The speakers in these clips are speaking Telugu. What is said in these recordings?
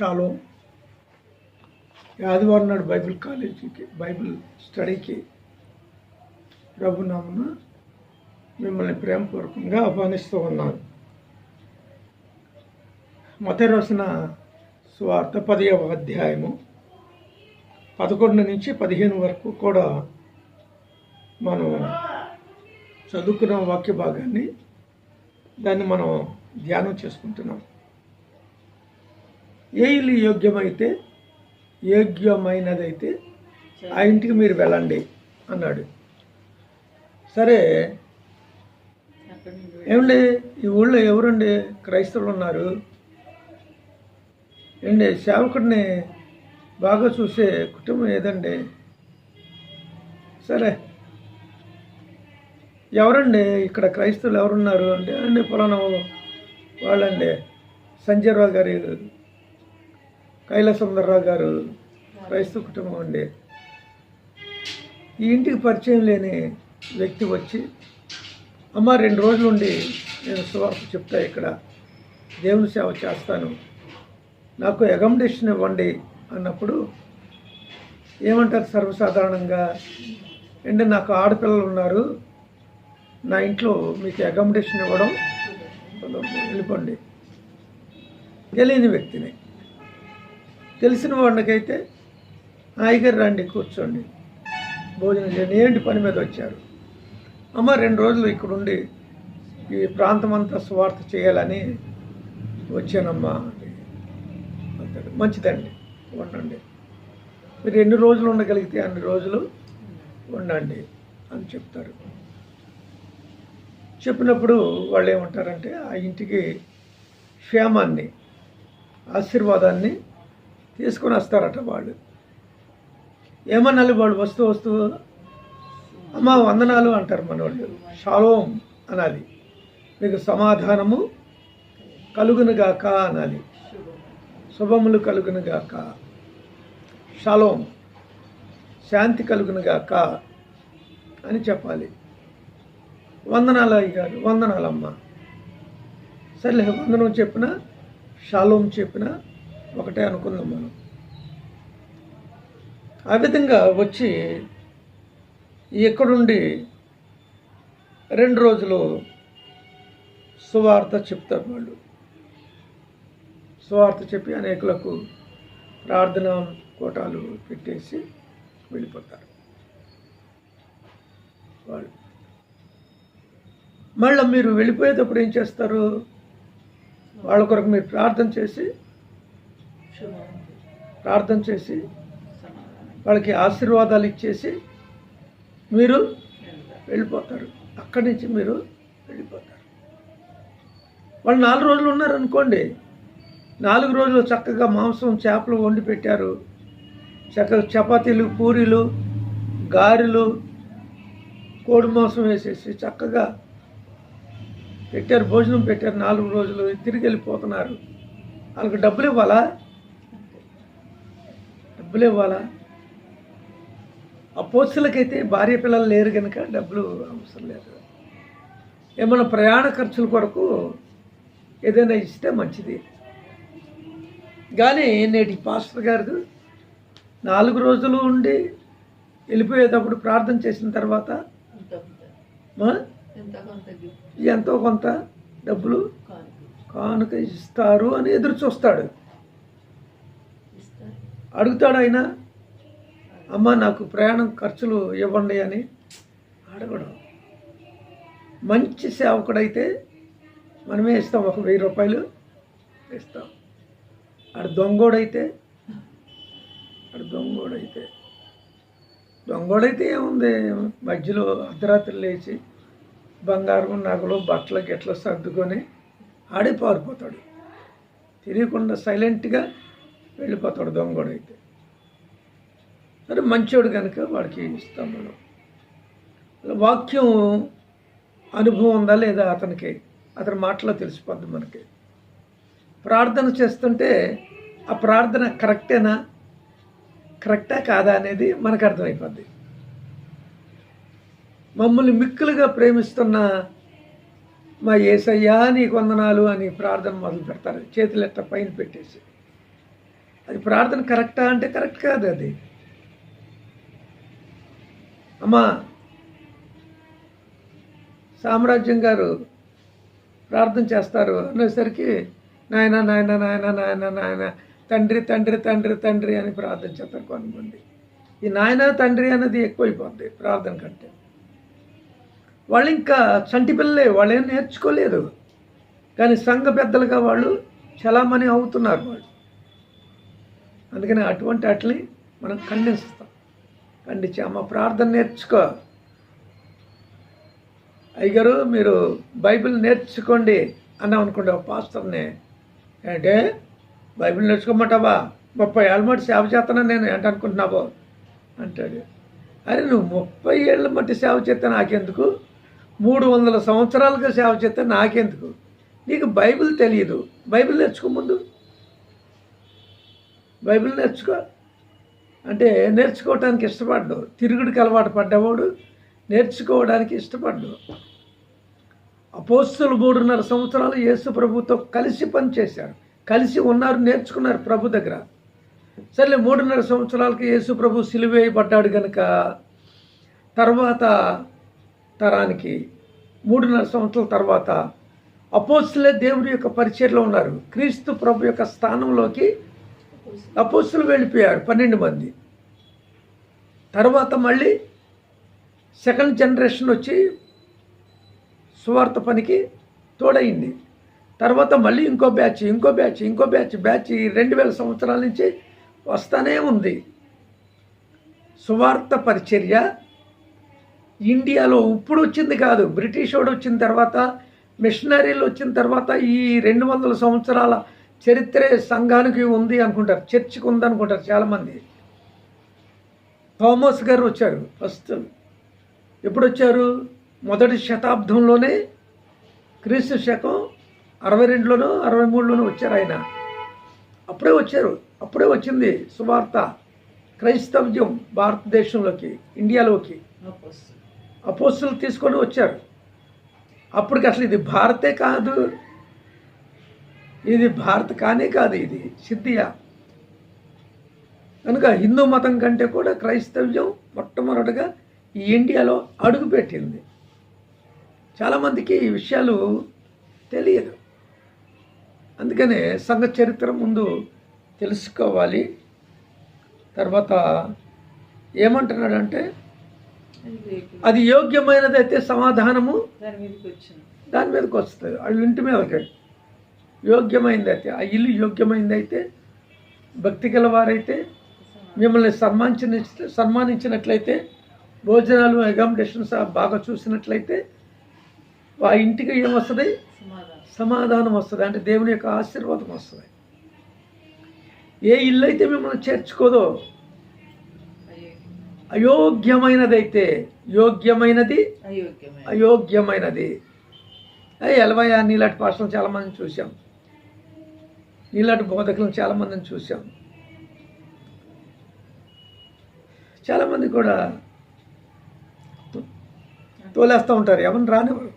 షాలో ఆదివారం నాడు బైబిల్ కాలేజీకి బైబిల్ స్టడీకి ప్రభునామున మిమ్మల్ని ప్రేమపూర్వకంగా ఆహ్వానిస్తూ ఉన్నాను. మత రాసిన స్వార్థ పదవ అధ్యాయము పదకొండు నుంచి పదిహేను వరకు కూడా మనం చదువుకున్న వాక్య భాగాన్ని దాన్ని మనం ధ్యానం చేసుకుంటున్నాం. ఏ ఇల్లు యోగ్యమైతే యోగ్యమైనదైతే ఆ ఇంటికి మీరు వెళ్ళండి అన్నాడు. సరే. ఏమండి? ఈ ఊళ్ళో ఎవరండి? క్రైస్తవులు ఉన్నారు. ఏండి? సేవకుడిని బాగా చూసే కుటుంబం ఏదండి? సరే. ఎవరండి? ఇక్కడ క్రైస్తవులు ఎవరున్నారు? అంటే అండి పొలానా వాళ్ళండి. సంజయరావు గారి కైలాసందర్రావు గారు క్రైస్తవ కుటుంబం అండి. ఈ ఇంటికి పరిచయం లేని వ్యక్తి వచ్చి అమ్మ రెండు రోజులు ఉండి నేను సువార్త చెప్తా ఇక్కడ. దేవుని సేవ చేస్తాను. నాకు అకామిడేషన్ ఇవ్వండి అన్నప్పుడు ఏమంటారు సర్వసాధారణంగా? అంటే నాకు ఆడపిల్లలు ఉన్నారు. నా ఇంట్లో మీకు అకామిడేషన్ ఇవ్వడం వెళ్ళిపోండి. తెలియని వ్యక్తిని. తెలిసిన వాళ్ళకైతే హాయిగా రండి కూర్చోండి. భోజనం చేయండి. ఏంటి పని మీద వచ్చారు? అమ్మ రెండు రోజులు ఇక్కడ ఉండి ఈ ప్రాంతం అంతా స్వార్థ చేయాలని వచ్చానమ్మా అని అంటాడు. మంచిదండి ఉండండి. మీరు ఎన్ని రోజులు ఉండగలిగితే అన్ని రోజులు ఉండండి అని చెప్తారు. చెప్పినప్పుడు వాళ్ళు ఏమంటారంటే ఆ ఇంటికి క్షేమాన్ని ఆశీర్వాదాన్ని తీసుకొని వస్తారట వాళ్ళు. ఏమన్నాలి వాళ్ళు? వస్తూ వస్తూ అమ్మ వందనాలు అంటారు మనవాళ్ళు షాలోం అనాలి. మీకు సమాధానము కలుగునుగాక అనాలి. శుభములు కలుగునుగాక. షాలోం శాంతి కలుగునుగాక అని చెప్పాలి. వందనాలు అయ్యారు వందనాలమ్మ. సర్లే వందనం చెప్పిన షాలోం చెప్పిన ఒకటే అనుకుందాం మనం. ఆ విధంగా వచ్చి ఎక్కడుండి రెండు రోజులు సువార్త చెప్తారు వాళ్ళు. సువార్త చెప్పి అనేకులకు ప్రార్థన కోటాలు పెట్టేసి వెళ్ళిపోతారు వాళ్ళు. మళ్ళీ మీరు వెళ్ళిపోయేటప్పుడు ఏం చేస్తారు? వాళ్ళ కొరకు మీరు ప్రార్థన చేసి ప్రార్థన చేసి వాళ్ళకి ఆశీర్వాదాలు ఇచ్చేసి మీరు వెళ్ళిపోతారు. అక్కడి నుంచి మీరు వెళ్ళిపోతారు. వాళ్ళు నాలుగు రోజులు ఉన్నారనుకోండి నాలుగు రోజులు చక్కగా మాంసం చేపలు వండి పెట్టారు. చక్కగా చపాతీలు పూరీలు గారెలు కోడి మాంసం వేసేసి చక్కగా పెట్టారు. భోజనం పెట్టారు. నాలుగు రోజులు తిరిగి వెళ్ళిపోతున్నారు. వాళ్ళకి డబ్బులు ఇవ్వాలా? డబ్బులు ఇవ్వాలా? ఆ పోస్టులకైతే భార్య పిల్లలు లేరు కనుక డబ్బులు అవసరం లేదు. ఏమైనా ప్రయాణ ఖర్చుల కొరకు ఏదైనా ఇస్తే మంచిది. కానీ నేటి పాస్టర్ గారు నాలుగు రోజులు ఉండి వెళ్ళిపోయేటప్పుడు ప్రార్థన చేసిన తర్వాత ఎంతో కొంత? డబ్బులు కానుక ఇస్తారు అని ఎదురు చూస్తాడు. అడుగుతాడు ఆయన అమ్మ నాకు ప్రయాణం ఖర్చులు ఇవ్వండి అని అడగడు. మంచి సేవకుడైతే మనమే ఇస్తాం ఒక వెయ్యి రూపాయలు ఇస్తాం. అడు దొంగోడైతే అడు దొంగోడైతే. దొంగోడైతే ఏముంది? మధ్యలో అర్ధరాత్రి లేచి బంగారం నగలు బట్టలు గిట్ల సర్దుకొని ఆడే పారిపోతాడు తెలియకుండా సైలెంట్గా వెళ్ళిపోతాడు దొంగోడైతే. సరే మంచోడు కనుక వాడికి ఇస్తాం మనం. వాక్యం అనుభవం ఉందా లేదా అతనికి? అతని మాటలో తెలిసిపోద్ది మనకి. ప్రార్థన చేస్తుంటే ఆ ప్రార్థన కరెక్టేనా? కరెక్టా కాదా అనేది మనకు అర్థమైపోద్ది. మమ్మల్ని మిక్కులుగా ప్రేమిస్తున్న మా ఏసయ్యా నీ వందనాలు అని ప్రార్థన మొదలు పెడతారు. చేతులెట్ట పైన పెట్టేసి. అది ప్రార్థన కరెక్టా అంటే కరెక్ట్ కాదు అది. అమ్మా సామ్రాజ్యం గారు ప్రార్థన చేస్తారు. అనేసరికి నాయన నాయన నాయన నాయన నాయన తండ్రి తండ్రి తండ్రి తండ్రి అని ప్రార్థన చేస్తారు కొంతమంది. ఈ నాయన తండ్రి అనేది ఎక్కువైపోద్ది ప్రార్థన కంటే. వాళ్ళు ఇంకా చంటి పిల్లలే వాళ్ళు ఏం నేర్చుకోలేదు. కానీ సంఘ పెద్దలుగా వాళ్ళు చలామణి అవుతున్నారు వాళ్ళు. అందుకని అటువంటి వాటిని మనం ఖండిస్తాం ఖండించి అమ్మ ప్రార్థన నేర్చుకో. అయ్యగారు మీరు బైబిల్ నేర్చుకోండి అన్నాం అనుకోండి ఒక పాస్టర్ని. అంటే బైబిల్ నేర్చుకోమంటావా? ముప్పై ఏళ్ళ మట్టి సేవ చేస్తానని నేను ఏంట అనుకుంటున్నావో? అంటాడు. అరే నువ్వు ముప్పై ఏళ్ళ మట్టి సేవ చేస్తే నాకెందుకు? మూడు వందల సంవత్సరాలుగా సేవ చేస్తే నాకెందుకు? నీకు బైబిల్ తెలియదు. బైబిల్ నేర్చుకో ముందు. బైబిల్ నేర్చుకో. అంటే నేర్చుకోవడానికి ఇష్టపడ్డు. తిరుగుడికి అలవాటు పడ్డవాడు నేర్చుకోవడానికి ఇష్టపడ్డు. అపోస్తులు మూడున్నర సంవత్సరాలు యేసు ప్రభుతో కలిసి పనిచేశారు. కలిసి ఉన్నారు నేర్చుకున్నారు ప్రభు దగ్గర. సరే మూడున్నర సంవత్సరాలకి యేసు ప్రభు సిలువేయబడ్డాడు కనుక తర్వాత తరానికి మూడున్నర సంవత్సరాల తర్వాత అపోస్తులే దేవుడి యొక్క పరిచయలో ఉన్నారు. క్రీస్తు ప్రభు యొక్క స్థానంలోకి అపోస్తులు వెళ్ళిపోయారు పన్నెండు మంది. తర్వాత మళ్ళీ సెకండ్ జనరేషన్ వచ్చి సువార్త పనికి తోడైంది తర్వాత మళ్ళీ ఇంకో బ్యాచ్ ఇంకో బ్యాచ్ ఇంకో బ్యాచ్ బ్యాచ్ రెండు వేల సంవత్సరాల నుంచి వస్తానే ఉంది. సువార్త పరిచర్య ఇండియాలో ఇప్పుడు వచ్చింది కాదు. బ్రిటిష్ వాడు వచ్చిన తర్వాత మిషనరీలు వచ్చిన తర్వాత ఈ రెండు వందల సంవత్సరాల చరిత్రే సంఘానికి ఉంది అనుకుంటారు చర్చికి ఉంది అనుకుంటారు చాలామంది. థామస్ గారు వచ్చారు ఫస్ట్. ఎప్పుడు వచ్చారు మొదటి శతాబ్దంలోనే క్రీస్తు శకం అరవై రెండులోనో అరవై మూడులోనో వచ్చారు ఆయన. అప్పుడే వచ్చారు అప్పుడే వచ్చింది సువార్త. క్రైస్తవ్యం భారతదేశంలోకి ఇండియాలోకి. అపోస్తులు తీసుకొని వచ్చారు. అప్పటికి అసలు ఇది భారతే కాదు. ఇది భారత్ కానే కాదు ఇది సిద్ధియా. కనుక హిందూ మతం కంటే కూడా క్రైస్తవ్యం మొట్టమొదటిగా ఈ ఇండియాలో అడుగుపెట్టింది. చాలామందికి ఈ విషయాలు తెలియదు. అందుకనే సంఘ చరిత్ర ముందు తెలుసుకోవాలి. తర్వాత ఏమంటున్నాడంటే అది యోగ్యమైనదైతే సమాధానము దాని మీదకి వచ్చింది. దాని మీదకి వస్తుంది. వాళ్ళు ఇంటి మీదకి యోగ్యమైంది అయితే ఆ ఇల్లు యోగ్యమైందైతే భక్తి గల వారైతే మిమ్మల్ని సన్మానించిన సన్మానించినట్లయితే భోజనాలు అకామిడేషన్స్ బాగా చూసినట్లయితే ఆ ఇంటికి ఏమొస్తుంది? సమాధానం సమాధానం వస్తుంది. అంటే దేవుని యొక్క ఆశీర్వాదం వస్తుంది. ఏ ఇల్లు అయితే మిమ్మల్ని చేర్చుకోదో అయోగ్యం అయోగ్యమైనదైతే యోగ్యమైనది అయోగ్యమైన అయోగ్యమైనది. అయ్యి ఎలవయ్య నీలాంటి పాటలు చాలామందిని చూసాం నీలాంటి బోధకులను చాలామందిని చూసాం చాలామంది కూడా తోలేస్తూ ఉంటారు. ఎవరిని రానివ్వరు.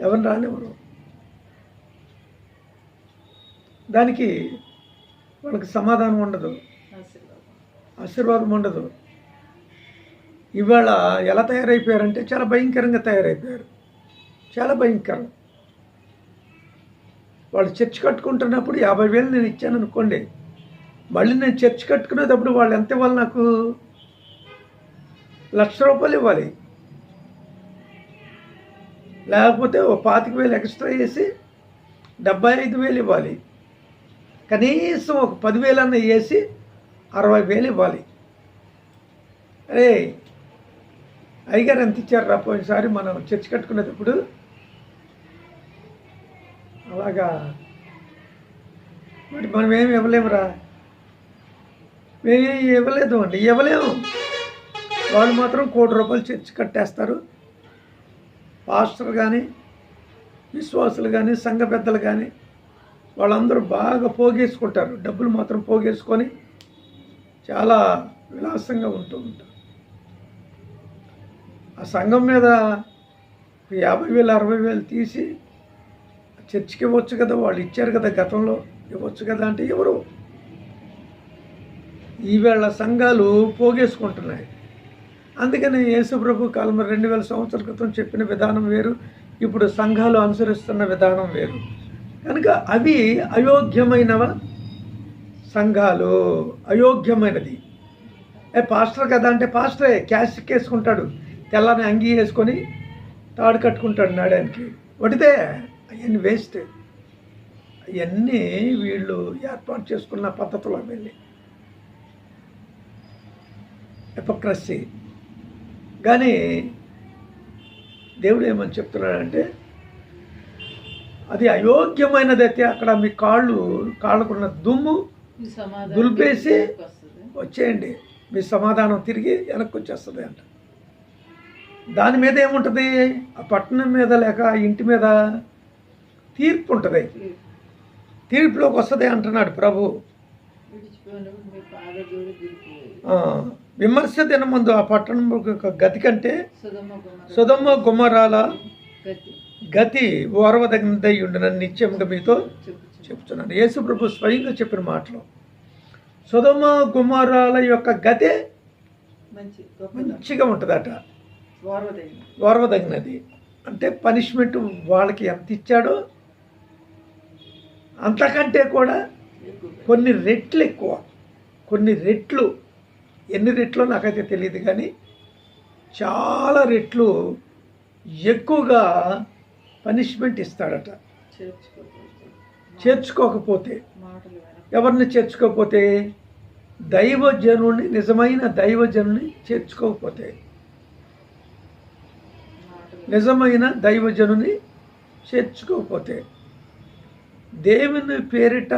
ఎవరిని రానివ్వరు. దానికి వాళ్ళకి సమాధానం ఉండదు. ఆశీర్వాదం ఆశీర్వాదం ఉండదు. ఇవాళ ఎలా తయారైపోయారంటే చాలా భయంకరంగా తయారైపోయారు. చాలా భయంకరం. వాళ్ళు చర్చ్ కట్టుకుంటున్నప్పుడు యాభై వేలు నేను ఇచ్చాను అనుకోండి. మళ్ళీ నేను చర్చ్ కట్టుకునేటప్పుడు వాళ్ళు ఎంత ఇవ్వాలి నాకు? లక్ష రూపాయలు ఇవ్వాలి. లేకపోతే ఓ పాతిక వేలు ఎక్స్ట్రా వేసి డెబ్బై ఐదు వేలు ఇవ్వాలి. కనీసం ఒక పదివేలన్న వేసి అరవై వేలు ఇవ్వాలి. అరే అయ్యగారు ఎంత ఇచ్చారు రా పోయినసారి మనం చర్చ్ కట్టుకునేటప్పుడు? అలాగా. మరి మనం ఏమి ఇవ్వలేమురా? మేమేమి ఇవ్వలేదు అండి ఇవ్వలేము. వాళ్ళు మాత్రం కోటి రూపాయలు చర్చి కట్టేస్తారు. పాస్టర్ కానీ విశ్వాసులు కానీ సంఘ పెద్దలు కానీ వాళ్ళందరూ బాగా పోగేసుకుంటారు. డబ్బులు మాత్రం పోగేసుకొని చాలా విలాసంగా ఉంటూ ఉంటారు. ఆ సంఘం మీద యాభై వేలు అరవై వేలు తీసి చర్చికి ఇవ్వచ్చు కదా వాళ్ళు ఇచ్చారు కదా గతంలో ఇవ్వచ్చు కదా అంటే ఎవరు? ఈవేళ సంఘాలు పోగేసుకుంటున్నాయి. అందుకని యేసుప్రభు కాలం రెండు వేల సంవత్సరాల క్రితం చెప్పిన విధానం వేరు ఇప్పుడు సంఘాలు అనుసరిస్తున్న విధానం వేరు. కనుక అవి అయోగ్యమైనవ? సంఘాలు అయోగ్యమైనది. ఏ పాస్టర్ కదా అంటే పాస్టరే క్యాష్ వేసుకుంటాడు తెల్లని అంగీ వేసుకొని తాడు కట్టుకుంటాడు నాడానికి. వడితే అవన్నీ వేస్ట్. అవన్నీ వీళ్ళు ఏర్పాటు చేసుకున్న పద్ధతులు వెళ్ళి. ఎపక్రసీ కానీ దేవుడు ఏమని చెప్తున్నాడంటే అది అయోగ్యమైనదైతే అక్కడ మీ కాళ్ళు కాళ్ళకున్న దుమ్ము దులిపేసి. వచ్చేయండి. మీ సమాధానం తిరిగి వెనక్కి వచ్చేస్తుంది అంట. దాని మీద ఏముంటుంది? ఆ పట్టణం మీద లేక ఇంటి మీద తీర్పు ఉంటుంది తీర్పులోకి వస్తుంది అంటున్నాడు ప్రభు. విమర్శ దినమందు ఆ పట్టణం యొక్క గతి కంటే సుధమ్మ గుమ్మర సుధమ్మ గుమ్మరాల గతి ఓర్వదగినదై ఉండునని నిత్యముగా మీతో చెప్తున్నాను యేసు ప్రభు స్వయంగా చెప్పిన మాటలు. సుధమ గుమారాల యొక్క గతే మంచిగా ఉంటుందట. ఓర్వదగిన ఓర్వదగినది అంటే పనిష్మెంట్ వాళ్ళకి ఎంత ఇచ్చాడో అంతకంటే కూడా కొన్ని రెట్లు ఎక్కువ. కొన్ని రెట్లు. ఎన్ని రెట్లో నాకైతే తెలియదు కానీ చాలా రెట్లు ఎక్కువగా పనిష్మెంట్ ఇస్తాడట. చేర్చుకోకపోతే. ఎవరిని చేర్చుకోకపోతే? దైవజనుని నిజమైన దైవజనుని చేర్చుకోకపోతే. నిజమైన దైవజనుని చేర్చుకోకపోతే. దేవుని పేరిట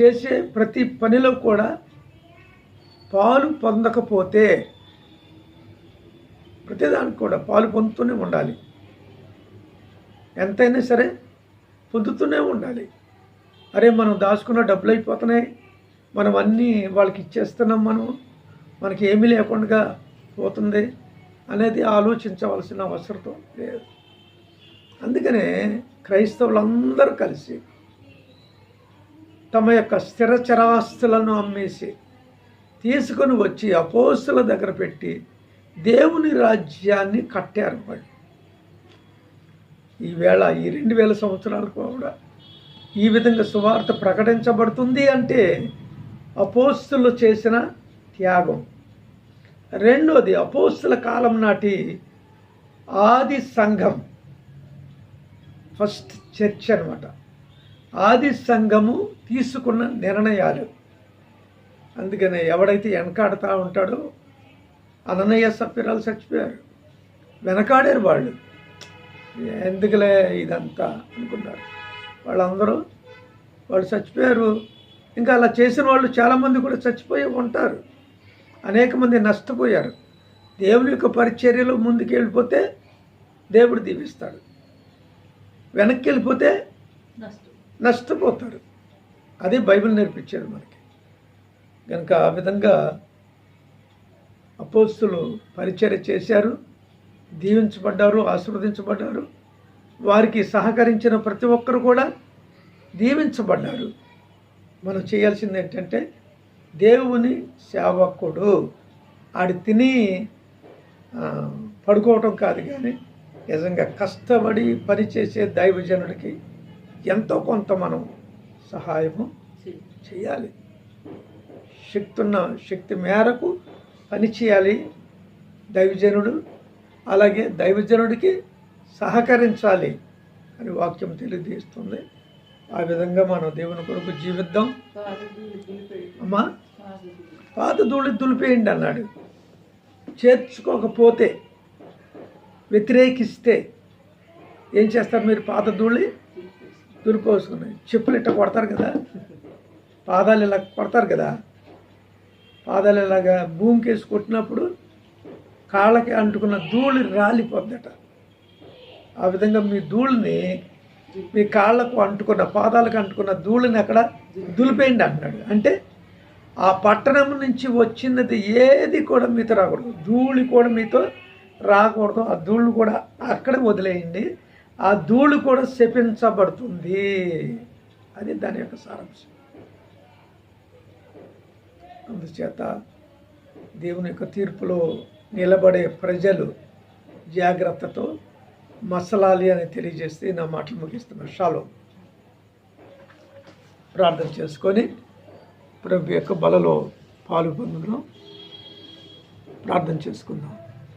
చేసే ప్రతి పనిలో కూడా పాలు పొందకపోతే ప్రతిదానికి కూడా పాలు పొందుతూనే ఉండాలి. ఎంతైనా సరే పొందుతూనే ఉండాలి. అరే మనం దాచుకున్న డబ్బులు అయిపోతున్నాయి. మనం అన్నీ వాళ్ళకి ఇచ్చేస్తున్నాం మనం. మనకి ఏమీ లేకుండా పోతుంది అనేది ఆలోచించవలసిన అవసరం లేదు. అందుకనే క్రైస్తవులందరూ కలిసి తమ యొక్క స్థిరచరాస్తులను అమ్మేసి తీసుకొని వచ్చి అపోస్తుల దగ్గర పెట్టి దేవుని రాజ్యాన్ని కట్టారు వాళ్ళు. ఈవేళ ఈ రెండు వేల సంవత్సరాలకు కూడా ఈ విధంగా సువార్త ప్రకటించబడుతుంది అంటే అపోస్తులు చేసిన త్యాగం. రెండోది అపోస్తుల కాలం నాటి ఆది సంఘం. ఫస్ట్ చర్చ్ అనమాట ఆది సంఘము తీసుకున్న నిర్ణయాలు. అందుకనే ఎవడైతే వెనకాడుతూ ఉంటాడో అననయ్య సభ్యురాలు చచ్చిపోయారు. వెనకాడారు వాళ్ళు. ఎందుకులే ఇదంతా అనుకున్నారు. వాళ్ళందరూ వాళ్ళు చచ్చిపోయారు. ఇంకా అలా చేసిన వాళ్ళు చాలామంది కూడా చచ్చిపోయి ఉంటారు. అనేక మంది నష్టపోయారు. దేవుని యొక్క పరిచర్యలో ముందుకు వెళ్ళిపోతే దేవుడు దీవిస్తాడు. వెనక్కి వెళ్ళిపోతే నష్టం నష్టపోతారు. అది బైబిల్ నేర్పించాడు మనకి. కనుక ఆ విధంగా అపోస్తులు పరిచర్య చేశారు దీవించబడ్డారు ఆశీర్వదించబడ్డారు. వారికి సహకరించిన ప్రతి ఒక్కరు కూడా దీవించబడ్డారు. మనం చేయాల్సింది ఏంటంటే దేవుని సేవకుడు. ఆడి తిని పడుకోవటం కాదు కానీ నిజంగా కష్టపడి పనిచేసే దైవజనుడికి ఎంతో కొంత మనం సహాయము. చేయాలి శక్తి ఉన్న శక్తి మేరకు పని చేయాలి దైవజనుడు అలాగే దైవజనుడికి సహకరించాలి అని వాక్యం తెలియజేస్తుంది ఆ విధంగా మనం దేవుని కొరకు జీవిద్దాం. అమ్మా. పాత ధూళి దులిపేయండి అన్నాడు చేర్చుకోకపోతే వ్యతిరేకిస్తే ఏం చేస్తారు మీరు? పాత ధూళి దులిపేసి. చెప్పులు ఇట్ట కొడతారు కదా. పాదాలు ఇలా కొడతారు కదా. పాదాలు ఇలాగా భూమికి వేసి కొట్టినప్పుడు కాళ్ళకి అంటుకున్న ధూళి రాలిపోద్దట. ఆ విధంగా మీ ధూళిని మీ కాళ్ళకు అంటుకున్న పాదాలకు అంటుకున్న ధూళిని అక్కడ దులిపేయండి అంటున్నాడు. అంటే ఆ పట్టణం నుంచి వచ్చినది ఏది కూడా మీతో రాకూడదు. ధూళి కూడా మీతో రాకూడదు. ఆ ధూళ్ళు కూడా అక్కడే వదిలేయండి. ఆ ధూళి కూడా శపించబడుతుంది. అది దాని యొక్క సారాంశం. అందుచేత దేవుని యొక్క తీర్పులో నిలబడే ప్రజలు జాగ్రత్తతో మసలాలి అని తెలియజేస్తే నా మాటలు ముగిస్తున్న షాలో. ప్రార్థన చేసుకొని ప్రభు యొక్క బలలో పాలు పొందుదాం ప్రార్థన చేసుకుందాం.